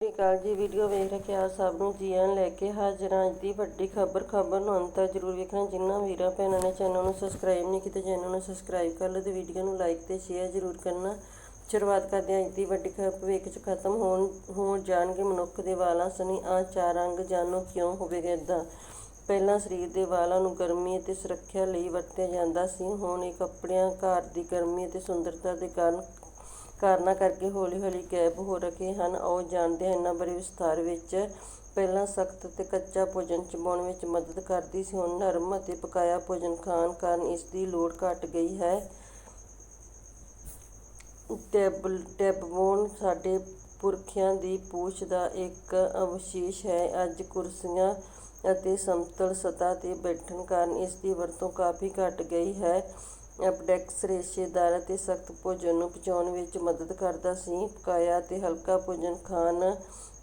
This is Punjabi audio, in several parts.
ਸਤਿ ਸ਼੍ਰੀ ਅਕਾਲ ਜੀ, ਵੀਡੀਓ ਵੇਖ ਰਹੇ ਆਪ ਸਭ ਨੂੰ ਜੀ ਆਇਆਂ ਲੈ ਕੇ ਹਾਜ਼ਰ ਹਾਂ। ਅੱਜ ਦੀ ਵੱਡੀ ਖਬਰ ਖਬਰ ਨੂੰ ਅੰਤ ਤੱਕ ਜ਼ਰੂਰ ਵੇਖਣਾ। ਜਿਨ੍ਹਾਂ ਵੀਰਾਂ, ਭੈਣਾਂ ਨੇ ਚੈਨਲ ਨੂੰ ਸਬਸਕ੍ਰਾਈਬ ਨਹੀਂ ਕੀਤਾ, ਚੈਨਲ ਨੂੰ ਸਬਸਕ੍ਰਾਈਬ ਕਰ ਲਓ ਤੇ ਵੀਡੀਓ ਨੂੰ ਲਾਈਕ ਤੇ ਸ਼ੇਅਰ ਜ਼ਰੂਰ ਕਰਨਾ। ਸ਼ੁਰੂਆਤ ਕਰਦੇ ਹਾਂ। ਅੱਜ ਦੀ ਵੱਡੀ ਖਬਰ ਭਵਿੱਖ 'ਚ ਖਤਮ ਹੋਣ ਹੋ ਜਾਣਗੇ ਮਨੁੱਖ ਦੇ ਵਾਲਾਂ। ਸਣੀ ਆ ਚਾਰ ਅੰਗ ਜਾਨੋ ਕਿਉਂ ਹੋਵੇਗਾ ਇਦਾਂ ਪਹਿਲਾਂ ਸਰੀਰ ਦੇ ਵਾਲਾਂ ਨੂੰ ਗਰਮੀ ਅਤੇ ਸੁਰੱਖਿਆ ਲਈ ਵਰਤਿਆ ਜਾਂਦਾ ਸੀ। ਹੁਣ ਇਹ ਕੱਪੜਿਆਂ, ਘਰ ਦੀ ਗਰਮੀ ਅਤੇ ਸੁੰਦਰਤਾ ਦੇ ਕਾਰਨ ਕਾਰਨਾਂ ਕਰਕੇ ਹੌਲੀ-ਹੌਲੀ ਗਾਇਬ ਹੋ ਰਹੇ ਹਨ। ਆਓ ਜਾਣਦੇ ਹਾਂ ਇਹਨਾਂ ਬਾਰੇ ਵਿਸਥਾਰ ਵਿੱਚ। ਪਹਿਲਾਂ ਸਖਤ ਅਤੇ ਕੱਚਾ ਭੋਜਨ ਚਬਾਉਣ ਵਿੱਚ ਮਦਦ ਕਰਦੀ ਸੀ। ਹੁਣ ਨਰਮ ਅਤੇ ਪਕਾਇਆ ਭੋਜਨ ਖਾਣ ਕਾਰਨ ਇਸ ਦੀ ਲੋੜ ਘਟ ਗਈ ਹੈ। ਟੈਬਲ ਟੈਬੋਨ ਸਾਡੇ ਪੁਰਖਿਆਂ ਦੀ ਪੂਛ ਦਾ ਇੱਕ ਅਵਸ਼ੇਸ਼ ਹੈ। ਅੱਜ ਕੁਰਸੀਆਂ ਅਤੇ ਸਮਤਲ ਸਤਹ ਤੇ ਬੈਠਣ ਕਾਰਨ ਇਸ ਦੀ ਵਰਤੋਂ ਕਾਫੀ ਘਟ ਗਈ ਹੈ। ਅਪਡੈਕਸ ਰੇਸ਼ੇਦਾਰ ਅਤੇ ਸਖਤ ਭੋਜਨ ਨੂੰ ਪਚਾਉਣ ਵਿੱਚ ਮਦਦ ਕਰਦਾ ਸੀ। ਪਕਾਇਆ ਅਤੇ ਹਲਕਾ ਭੋਜਨ ਖਾਣ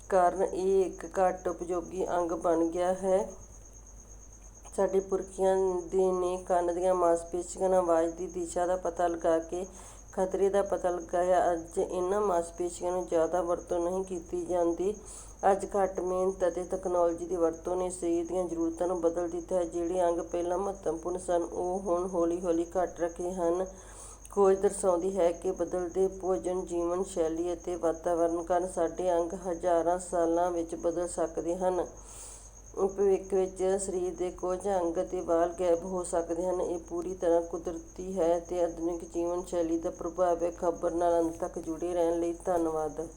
ਕਾਰਨ ਇਹ ਇੱਕ ਘੱਟ ਉਪਯੋਗੀ ਅੰਗ ਬਣ ਗਿਆ ਹੈ। ਸਾਡੇ ਪੁਰਖਿਆਂ ਦੇ ਨੇ ਕੰਨ ਦੀਆਂ ਮਾਸਪੇਸ਼ੀਆਂ ਨਾਲ ਆਵਾਜ਼ ਦੀ ਦਿਸ਼ਾ ਦਾ ਪਤਾ ਲਗਾ ਕੇ, ਖਤਰੇ ਦਾ ਪਤਾ ਲਗਾਇਆ, ਅੱਜ ਇਹਨਾਂ ਮਾਸਪੇਸ਼ੀਆਂ ਨੂੰ ਜ਼ਿਆਦਾ ਵਰਤੋਂ ਨਹੀਂ ਕੀਤੀ ਜਾਂਦੀ। ਅੱਜ ਘੱਟ ਮਿਹਨਤ ਅਤੇ ਤਕਨਾਲੋਜੀ ਦੀ ਵਰਤੋਂ ਨੇ ਸਰੀਰ ਦੀਆਂ ਜ਼ਰੂਰਤਾਂ ਨੂੰ ਬਦਲ ਦਿੱਤਾ ਹੈ। ਜਿਹੜੇ ਅੰਗ ਪਹਿਲਾਂ ਮਹੱਤਵਪੂਰਨ ਸਨ, ਉਹ ਹੁਣ ਹੌਲੀ-ਹੌਲੀ ਘਟ ਰਹੇ ਹਨ। ਖੋਜ ਦਰਸਾਉਂਦੀ ਹੈ ਕਿ ਬਦਲਦੇ ਭੋਜਨ, ਜੀਵਨ ਸ਼ੈਲੀ ਅਤੇ ਵਾਤਾਵਰਣ ਕਾਰਨ ਸਾਡੇ ਅੰਗ ਹਜ਼ਾਰਾਂ ਸਾਲਾਂ ਵਿੱਚ ਬਦਲ ਸਕਦੇ ਹਨ। ਭਵਿੱਖ ਵਿੱਚ ਸਰੀਰ ਦੇ ਕੁਝ ਅੰਗ ਅਤੇ ਵਾਲ ਗਾਇਬ ਹੋ ਸਕਦੇ ਹਨ। ਇਹ ਪੂਰੀ ਤਰ੍ਹਾਂ ਕੁਦਰਤੀ ਹੈ ਅਤੇ ਆਧੁਨਿਕ ਜੀਵਨ ਸ਼ੈਲੀ ਦਾ ਪ੍ਰਭਾਵ ਹੈ। ਖਬਰ ਨਾਲ ਅੰਤ ਤੱਕ ਜੁੜੇ ਰਹਿਣ ਲਈ ਧੰਨਵਾਦ।